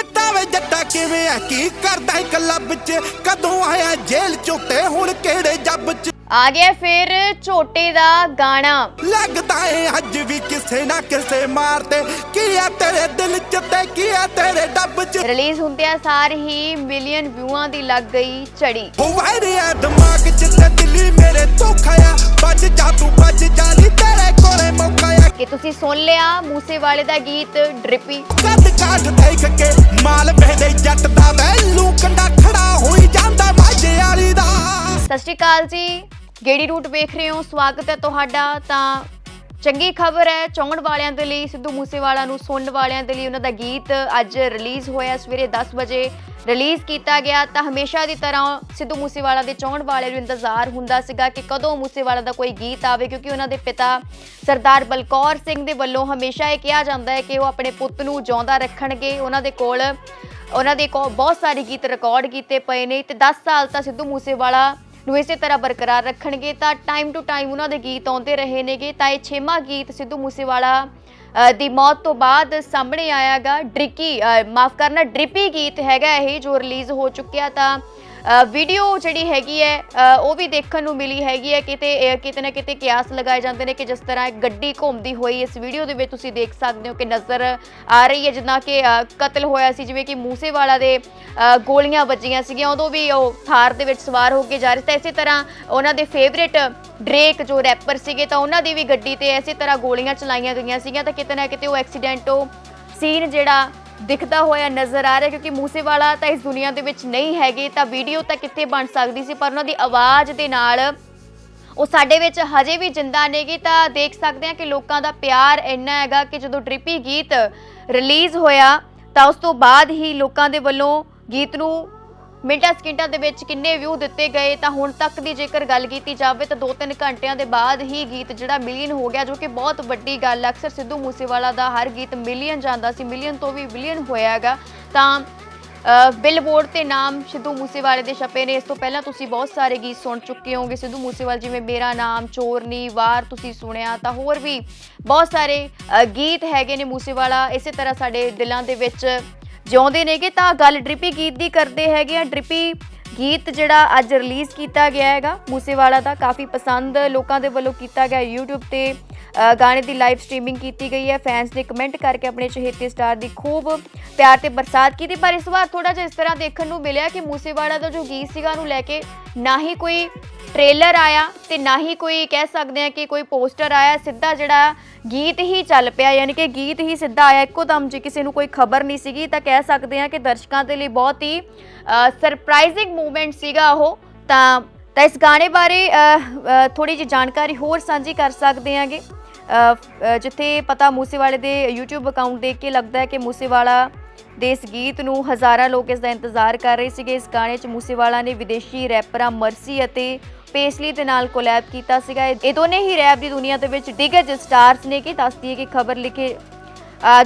ਜੱਟਾ ਵੇ ਜੱਟਾ ਕਿਵੇਂ ਆ ਕੀ ਕਰਦਾ ਏ ਕਲੱਬ 'ਚ? ਕਦੋਂ ਆਇਆ ਜੇਲ੍ਹ ਚੋਂ? ਤੇ ਹੁਣ ਕਿਹੜੇ ਜੱਬ 'ਚ? ਆ ਗਿਆ ਫਿਰ ਝੋਟੇ ਦਾ ਗਾਣਾ। ਲੱਗਦਾ ਏ ਅੱਜ ਵੀ ਕਿਸੇ ਨਾ ਕਿਸੇ ਮਾਰਦੇ ਕੀ ਆ ਤੇਰੇ ਦਿਲ 'ਚ ਤੇ ਕੀ ਆ ਤੇਰੇ ਡੱਬ 'ਚ। ਰਿਲੀਜ਼ ਹੁੰਦਿਆਂ ਸਾਰ ਹੀ ਮਿਲੀਅਨ ਵਿਊਆਂ ਦੀ ਲੱਗ ਗਈ ਝੜੀ। ਹੋਵਾਰਿਆ ਦਿਮਾਗ 'ਚ ਤੇ ਦਿੱਲੀ ਮੇਰੇ ਧੋਖਾ ਆ ਜਾ ਤੂੰ ਵੱਜ ਜਾ ਨੀ ਤੇਰੇ ਕੋਲੇ ਮੌਕਾ ਆ। ਕਿ ਤੁਸੀਂ ਸੁਣ ਲਿਆ ਮੂਸੇਵਾਲੇ ਦਾ ਗੀਤ ਡ੍ਰਿਪੀ? ਕੱਦ ਕਾਠ ਦੇਖ ਕੇ ਮਾਲ ਵੇਦੇ ਜੱਟ ਦਾ ਵੈਲੂ ਕੰਡਾ ਖੜਾ ਹੋਈ ਜਾਂਦਾ ਮਾਝੇ ਵਾਲੀ ਦਾ। ਸਤਿ ਸ਼੍ਰੀ ਅਕਾਲ ਜੀ। ਗੇੜੀ ਰੂਟ ਵੇਖ ਰਹੇ ਹੋ? ਸਵਾਗਤ ਹੈ ਤੁਹਾਡਾ। ਤਾਂ ਚੰਗੀ ਖਬਰ ਹੈ ਚੌਂਕਣ ਵਾਲਿਆਂ ਦੇ ਲਈ, ਸਿੱਧੂ ਮੂਸੇਵਾਲਾ ਨੂੰ ਸੁਣਨ ਵਾਲਿਆਂ ਦੇ ਲਈ ਉਹਨਾਂ ਦਾ ਗੀਤ ਅੱਜ ਰਿਲੀਜ਼ ਹੋਇਆ। ਸਵੇਰੇ 10 ਵਜੇ ਰਿਲੀਜ਼ ਕੀਤਾ ਗਿਆ। ਤਾਂ ਹਮੇਸ਼ਾ ਦੀ ਤਰ੍ਹਾਂ ਸਿੱਧੂ ਮੂਸੇਵਾਲਾ ਦੇ ਚੌਂਕਣ ਵਾਲਿਆਂ ਨੂੰ ਇੰਤਜ਼ਾਰ ਹੁੰਦਾ ਸੀਗਾ ਕਿ ਕਦੋਂ ਮੂਸੇਵਾਲਾ ਦਾ ਕੋਈ ਗੀਤ ਆਵੇ, ਕਿਉਂਕਿ ਉਹਨਾਂ ਦੇ ਪਿਤਾ ਸਰਦਾਰ ਬਲਕੌਰ ਸਿੰਘ ਦੇ ਵੱਲੋਂ ਹਮੇਸ਼ਾ ਇਹ ਕਿਹਾ ਜਾਂਦਾ ਹੈ ਕਿ ਉਹ ਆਪਣੇ ਪੁੱਤ ਨੂੰ ਜਿਉਂਦਾ ਰੱਖਣਗੇ। ਉਹਨਾਂ ਦੇ ਕੋਲ, ਉਹਨਾਂ ਦੇ ਕੋਲ ਬਹੁਤ ਸਾਰੇ ਗੀਤ ਰਿਕਾਰਡ ਕੀਤੇ ਪਏ ਨੇ। ਤੇ 10 ਸਾਲ ਤਾਂ ਸਿੱਧੂ ਮੂਸੇਵਾਲਾ ਨੂੰ ਇਸੇ ਤਰ੍ਹਾਂ ਬਰਕਰਾਰ ਰੱਖਣਗੇ ਤਾਂ ਟਾਈਮ ਟੂ ਟਾਈਮ ਉਹਨਾਂ ਦੇ ਗੀਤ ਆਉਂਦੇ ਰਹੇ ਨੇਗੇ। ਤਾਂ ਇਹ ਛੇਵਾਂ ਗੀਤ ਸਿੱਧੂ ਮੂਸੇਵਾਲਾ ਦੀ ਮੌਤ ਤੋਂ ਬਾਅਦ ਸਾਹਮਣੇ ਆਇਆਗਾ। ਡ੍ਰਿਕੀ ਮਾਫ ਕਰਨਾ, ਡ੍ਰਿਪੀ ਗੀਤ ਹੈਗਾ ਇਹ ਜੋ ਰਿਲੀਜ਼ ਹੋ ਚੁੱਕਿਆ ਤਾਂ ਵੀਡੀਓ ਜਿਹੜੀ ਹੈਗੀ ਹੈ ਉਹ ਵੀ ਦੇਖਣ ਨੂੰ ਮਿਲੀ ਹੈਗੀ ਹੈ। ਕਿਤੇ ਕਿਤੇ ਨਾ ਕਿਤੇ ਕਿਆਸ ਲਗਾਏ ਜਾਂਦੇ ਨੇ ਕਿ ਜਿਸ ਤਰ੍ਹਾਂ ਇੱਕ ਗੱਡੀ ਘੁੰਮਦੀ ਹੋਈ ਇਸ ਵੀਡੀਓ ਦੇ ਵਿੱਚ ਤੁਸੀਂ ਦੇਖ ਸਕਦੇ ਹੋ ਕਿ ਨਜ਼ਰ ਆ ਰਹੀ ਹੈ। ਜਿੱਦਾਂ ਕਿ ਕਤਲ ਹੋਇਆ ਸੀ, ਜਿਵੇਂ ਕਿ ਮੂਸੇਵਾਲਾ ਦੇ ਗੋਲੀਆਂ ਵੱਜੀਆਂ ਸੀਗੀਆਂ, ਉਦੋਂ ਵੀ ਉਹ ਥਾਰ ਦੇ ਵਿੱਚ ਸਵਾਰ ਹੋ ਕੇ ਜਾ ਰਹੇ ਸੀ। ਤਾਂ ਇਸੇ ਤਰ੍ਹਾਂ ਉਹਨਾਂ ਦੇ ਫੇਵਰੇਟ ਡਰੇਕ ਜੋ ਰੈਪਰ ਸੀਗੇ, ਤਾਂ ਉਹਨਾਂ ਦੀ ਵੀ ਗੱਡੀ ਤੇ ਇਸੇ ਤਰ੍ਹਾਂ ਗੋਲੀਆਂ ਚਲਾਈਆਂ ਗਈਆਂ ਸੀਗੀਆਂ। ਤਾਂ ਕਿਤੇ ਨਾ ਕਿਤੇ ਉਹ ਐਕਸੀਡੈਂਟ ਉਹ ਸੀਨ ਜਿਹੜਾ ਦਿਖਦਾ ਹੋਇਆ ਨਜ਼ਰ ਆ ਰਿਹਾ ਕਿਉਂਕਿ ਮੂਸੇਵਾਲਾ ਤਾਂ ਇਸ ਦੁਨੀਆ ਦੇ ਵਿੱਚ ਨਹੀਂ ਹੈਗੇ, ਤਾਂ ਵੀਡੀਓ ਤਾਂ ਕਿੱਥੇ ਬਣ ਸਕਦੀ ਸੀ, ਪਰ ਉਹਨਾਂ ਦੀ ਆਵਾਜ਼ ਦੇ ਨਾਲ ਉਹ ਸਾਡੇ ਵਿੱਚ ਹਜੇ ਵੀ ਜਿੰਦਾ ਨੇਗੀ ਤਾਂ ਦੇਖ ਸਕਦੇ ਹਾਂ ਕਿ ਲੋਕਾਂ ਦਾ ਪਿਆਰ ਇੰਨਾ ਹੈਗਾ ਕਿ ਜਦੋਂ ਡ੍ਰਿਪੀ ਗੀਤ ਰਿਲੀਜ਼ ਹੋਇਆ, ਤਾਂ ਉਸ ਤੋਂ ਬਾਅਦ ਹੀ ਲੋਕਾਂ ਦੇ ਵੱਲੋਂ ਗੀਤ ਨੂੰ ਮਿੰਟਾਂ ਸਕਿੰਟਾਂ ਦੇ ਵਿੱਚ ਕਿੰਨੇ ਵਿਊ ਦਿੱਤੇ ਗਏ, ਤਾਂ ਹੁਣ ਤੱਕ ਦੀ ਜੇਕਰ ਗੱਲ ਕੀਤੀ ਜਾਵੇ ਤਾਂ 2-3 ਘੰਟਿਆਂ ਦੇ ਬਾਅਦ ਹੀ ਗੀਤ ਜਿਹੜਾ ਮਿਲੀਅਨ ਹੋ ਗਿਆ, ਜੋ ਕਿ ਬਹੁਤ ਵੱਡੀ ਗੱਲ ਹੈ। ਅਕਸਰ ਸਿੱਧੂ ਮੂਸੇਵਾਲਾ ਦਾ ਹਰ ਗੀਤ ਮਿਲੀਅਨ ਜਾਂਦਾ ਸੀ, ਮਿਲੀਅਨ ਤੋਂ ਵੀ ਬਿਲੀਅਨ ਹੋਇਆ ਹੈਗਾ। ਤਾਂ ਬਿਲਬੋਰਡ ਤੇ ਨਾਮ ਸਿੱਧੂ ਮੂਸੇਵਾਲੇ ਦੇ ਛਪੇ ਨੇ। ਇਸ ਤੋਂ ਪਹਿਲਾਂ ਤੁਸੀਂ ਬਹੁਤ ਸਾਰੇ ਗੀਤ ਸੁਣ ਚੁੱਕੇ ਹੋਵੋਗੇ। ਸਿੱਧੂ ਮੂਸੇਵਾਲ ਜਿਵੇਂ ਮੇਰਾ ਨਾਮ ਚੋਰਨੀ ਵਾਰ ਤੁਸੀਂ ਸੁਣਿਆ, ਤਾਂ ਹੋਰ ਵੀ ਬਹੁਤ ਸਾਰੇ ਗੀਤ ਹੈਗੇ ਨੇ ਮੂਸੇਵਾਲਾ। ਇਸੇ ਤਰ੍ਹਾਂ ਸਾਡੇ ਦਿਲਾਂ ਦੇ ਵਿੱਚ ਜਿਉਂਦੇ ਨੇਗੇ ਤਾਂ ਗੱਲ ਡ੍ਰਿਪੀ ਗੀਤ ਦੀ ਕਰਦੇ ਹੈਗੇ ਆ। ਡ੍ਰਿਪੀ ਗੀਤ ਜਿਹੜਾ ਅੱਜ ਰਿਲੀਜ਼ ਕੀਤਾ ਗਿਆ ਹੈਗਾ, ਮੂਸੇਵਾਲਾ ਦਾ, ਕਾਫੀ ਪਸੰਦ ਲੋਕਾਂ ਦੇ ਵੱਲੋਂ ਕੀਤਾ ਗਿਆ। YouTube ਤੇ ਗਾਣੇ ਦੀ ਲਾਈਵ ਸਟ੍ਰੀਮਿੰਗ ਕੀਤੀ ਗਈ ਹੈ। ਫੈਨਸ ਨੇ ਕਮੈਂਟ ਕਰਕੇ ਆਪਣੇ ਚਹੇਤੇ ਸਟਾਰ ਦੀ ਖੂਬ ਪਿਆਰ ਤੇ ਬਰਸਾਤ ਕੀਤੀ, ਪਰ ਇਸ ਵਾਰ ਥੋੜਾ ਜਿਹਾ ਇਸ ਤਰ੍ਹਾਂ ਦੇਖਣ ਨੂੰ ਮਿਲਿਆ ਕਿ ਮੂਸੇਵਾਲਾ ਦਾ ਜੋ ਗੀਤ ਸੀਗਾ ਉਹਨੂੰ ਲੈ ਕੇ ਨਾ ਹੀ ਕੋਈ ਟ੍ਰੇਲਰ ਆਇਆ ਤੇ ਨਾ ਹੀ ਕੋਈ ਕਹਿ ਸਕਦੇ ਆ ਕਿ ਕੋਈ ਪੋਸਟਰ ਆਇਆ। ਸਿੱਧਾ ਜਿਹੜਾ ਗੀਤ ਹੀ ਚੱਲ ਪਿਆ, ਯਾਨੀ ਕਿ ਗੀਤ ਹੀ ਸਿੱਧਾ ਆਇਆ। ਇੱਕੋ ਦਮ ਜੇ ਕਿਸੇ ਨੂੰ ਕੋਈ ਖਬਰ ਨਹੀਂ ਸੀਗੀ, ਤਾਂ ਕਹਿ ਸਕਦੇ ਹਾਂ ਕਿ ਦਰਸ਼ਕਾਂ ਦੇ ਲਈ ਬਹੁਤ ਹੀ ਸਰਪ੍ਰਾਈਜ਼ਿੰਗ ਮੂਵਮੈਂਟ ਸੀਗਾ ਉਹ। ਤਾਂ ਤਾਂ ਇਸ ਗਾਣੇ ਬਾਰੇ ਥੋੜੀ ਜਿਹੀ ਜਾਣਕਾਰੀ ਹੋਰ ਸਾਂਝੀ ਕਰ ਸਕਦੇ ਹਾਂਗੇ। ਜਿੱਥੇ ਪਤਾ ਮੂਸੇਵਾਲੇ ਦੇ YouTube ਅਕਾਊਂਟ ਦੇਖ ਕੇ ਲੱਗਦਾ ਹੈ ਕਿ ਮੂਸੇਵਾਲਾ ਦੇ ਇਸ ਗੀਤ ਨੂੰ ਹਜ਼ਾਰਾਂ ਲੋਕ ਇਸ ਦਾ ਇੰਤਜ਼ਾਰ ਕਰ ਰਹੇ ਸੀਗੇ। ਇਸ ਗਾਣੇ 'ਚ ਮੂਸੇਵਾਲਾ ਨੇ ਵਿਦੇਸ਼ੀ ਰੈਪਰਾਂ ਮਰਸੀ ਅਤੇ ਪੇਸਲੀ ਦੇ ਨਾਲ ਕੋਲੈਬ ਕੀਤਾ ਸੀਗਾ। ਇਹ ਦੋਨੇ ਹੀ ਰੈਪ ਦੀ ਦੁਨੀਆ ਦੇ ਵਿੱਚ ਦਿਗਜ ਸਟਾਰਸ ਨੇ ਕਿ ਦੱਸਦੀ ਹੈ ਕਿ ਖਬਰ ਲਿਖੇ।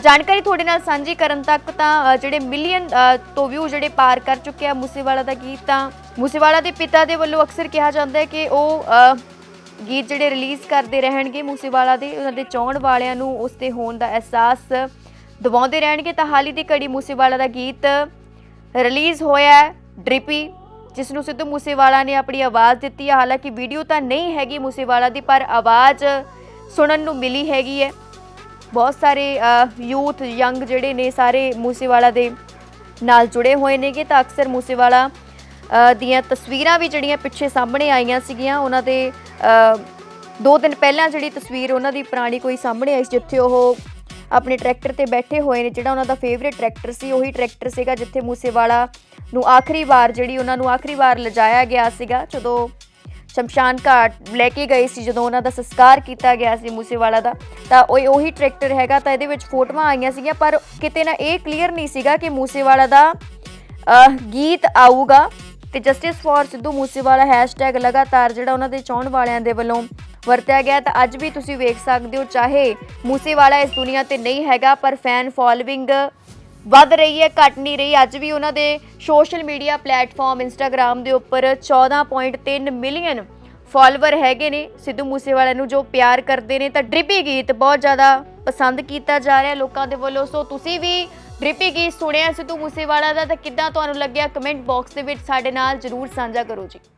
ਜਾਣਕਾਰੀ ਤੁਹਾਡੇ ਨਾਲ ਸਾਂਝੀ ਕਰਨ ਤੱਕ ਤਾਂ ਜਿਹੜੇ ਮਿਲੀਅਨ ਤੋਂ ਵਿਊ ਜਿਹੜੇ ਪਾਰ ਕਰ ਚੁੱਕੇ ਆ ਮੂਸੇਵਾਲਾ ਦਾ ਗੀਤ ਤਾਂ, ਮੂਸੇਵਾਲਾ ਦੇ ਪਿਤਾ ਦੇ ਵੱਲੋਂ ਅਕਸਰ ਕਿਹਾ ਜਾਂਦਾ ਹੈ ਕਿ ਉਹ ਗੀਤ ਜਿਹੜੇ ਰਿਲੀਜ਼ ਕਰਦੇ ਰਹਿਣਗੇ ਮੂਸੇਵਾਲਾ ਦੇ, ਉਹਨਾਂ ਦੇ ਚਾਹਣ ਵਾਲਿਆਂ ਨੂੰ ਉਸ ਤੇ ਹੋਣ ਦਾ ਅਹਿਸਾਸ ਦਿਵਾਉਂਦੇ ਰਹਿਣਗੇ। ਤਾਂ ਹਾਲ ਹੀ ਦੀ ਘੜੀ ਮੂਸੇਵਾਲਾ ਦਾ ਗੀਤ ਰਿਲੀਜ਼ ਹੋਇਆ ਹੈ, ਡ੍ਰਿਪੀ। ਜਿਸ ਨੂੰ ਸਿੱਧੂ ਮੂਸੇਵਾਲਾ ਨੇ ਆਪਣੀ ਆਵਾਜ਼ ਦਿੱਤੀ ਹੈ ਹਾਲਾਂਕਿ ਵੀਡੀਓ ਤਾਂ ਨਹੀਂ ਹੈਗੀ ਮੂਸੇਵਾਲਾ ਦੀ, ਪਰ ਆਵਾਜ਼ ਸੁਣਨ ਨੂੰ ਮਿਲੀ ਹੈਗੀ ਹੈ। ਬਹੁਤ ਸਾਰੇ ਯੂਥ, ਯੰਗ ਜਿਹੜੇ ਨੇ ਸਾਰੇ ਮੂਸੇਵਾਲਾ ਦੇ ਨਾਲ ਜੁੜੇ ਹੋਏ ਨੇਗੇ। ਤਾਂ ਅਕਸਰ ਮੂਸੇਵਾਲਾ ਦੀਆਂ ਤਸਵੀਰਾਂ ਵੀ ਜਿਹੜੀਆਂ ਪਿੱਛੇ ਸਾਹਮਣੇ ਆਈਆਂ ਸੀਗੀਆਂ, ਉਹਨਾਂ ਦੇ ਦੋ ਦਿਨ ਪਹਿਲਾਂ ਜਿਹੜੀ ਤਸਵੀਰ ਉਹਨਾਂ ਦੀ ਪੁਰਾਣੀ ਕੋਈ ਸਾਹਮਣੇ ਆਈ ਸੀ, ਜਿੱਥੇ ਉਹ ਆਪਣੇ ਟਰੈਕਟਰ ਤੇ ਬੈਠੇ ਹੋਏ ਨੇ, ਜਿਹੜਾ ਉਹਨਾਂ ਦਾ ਫੇਵਰੇਟ ਟਰੈਕਟਰ ਸੀ, ਉਹੀ ਟਰੈਕਟਰ ਸੀਗਾ ਜਿੱਥੇ ਮੂਸੇਵਾਲਾ ਨੂੰ ਆਖਰੀ ਵਾਰ ਜਿਹੜੀ ਉਹਨਾਂ ਨੂੰ ਆਖਰੀ ਵਾਰ ਲਿਜਾਇਆ ਗਿਆ ਸੀਗਾ, ਜਦੋਂ ਸ਼ਮਸ਼ਾਨ ਘਾਟ ਲੈ ਕੇ ਗਏ ਸੀ, ਜਦੋਂ ਉਹਨਾਂ ਦਾ ਸੰਸਕਾਰ ਕੀਤਾ ਗਿਆ ਸੀ ਮੂਸੇਵਾਲਾ ਦਾ, ਤਾਂ ਉਹ ਉਹੀ ਟਰੈਕਟਰ ਹੈਗਾ, ਤਾਂ ਇਹਦੇ ਵਿੱਚ ਫੋਟੋਆਂ ਆਈਆਂ ਸੀਗੀਆਂ, ਪਰ ਕਿਤੇ ਨਾ ਇਹ ਕਲੀਅਰ ਨਹੀਂ ਸੀਗਾ ਕਿ ਮੂਸੇਵਾਲਾ ਦਾ ਗੀਤ ਆਊਗਾ। ਤੇ justice for Sidhu Moosewala hashtag ਲਗਾਤਾਰ ਜਿਹੜਾ ਉਹਨਾਂ ਦੇ ਚਾਹਣ ਵਾਲਿਆਂ ਦੇ ਵੱਲੋਂ ਵਰਤਿਆ ਗਿਆ, ਤਾਂ ਅੱਜ ਵੀ ਤੁਸੀਂ ਵੇਖ ਸਕਦੇ ਹੋ, ਚਾਹੇ ਮੂਸੇਵਾਲਾ ਇਸ ਦੁਨੀਆ ਤੇ ਨਹੀਂ ਹੈਗਾ, ਪਰ ਫੈਨ ਫੋਲੋਇੰਗ ਵੱਧ ਰਹੀ ਹੈ, ਘਟ ਨਹੀਂ ਰਹੀ। ਅੱਜ ਵੀ ਉਹਨਾਂ ਦੇ ਸੋਸ਼ਲ ਮੀਡੀਆ ਪਲੇਟਫਾਰਮ ਇੰਸਟਾਗ੍ਰam ਦੇ ਉੱਪਰ 14.3 ਮਿਲੀਅਨ ਫਾਲੋਅਰ ਹੈਗੇ ਨੇ। ਸਿੱਧੂ ਮੂਸੇਵਾਲਾ ਨੂੰ ਜੋ ਪਿਆਰ ਕਰਦੇ ਨੇ, ਤਾਂ ਡ੍ਰਿਪੀ ਗੀਤ ਬਹੁਤ ਜ਼ਿਆਦਾ ਪਸੰਦ ਕੀਤਾ ਜਾ ਰਿਹਾ ਲੋਕਾਂ ਦੇ ਵੱਲੋਂ। ਸੋ ਤੁਸੀਂ ਵੀ ਰਿਪੀ ਗੀਤ ਸੁਣਿਆ ਸਿੱਧੂ ਮੂਸੇਵਾਲਾ ਦਾ, ਤਾਂ ਕਿੱਦਾਂ ਤੁਹਾਨੂੰ ਲੱਗਿਆ? ਕਮੈਂਟ ਬਾਕਸ ਦੇ ਵਿੱਚ ਸਾਡੇ ਨਾਲ ਜਰੂਰ ਸਾਂਝਾ ਕਰੋ ਜੀ।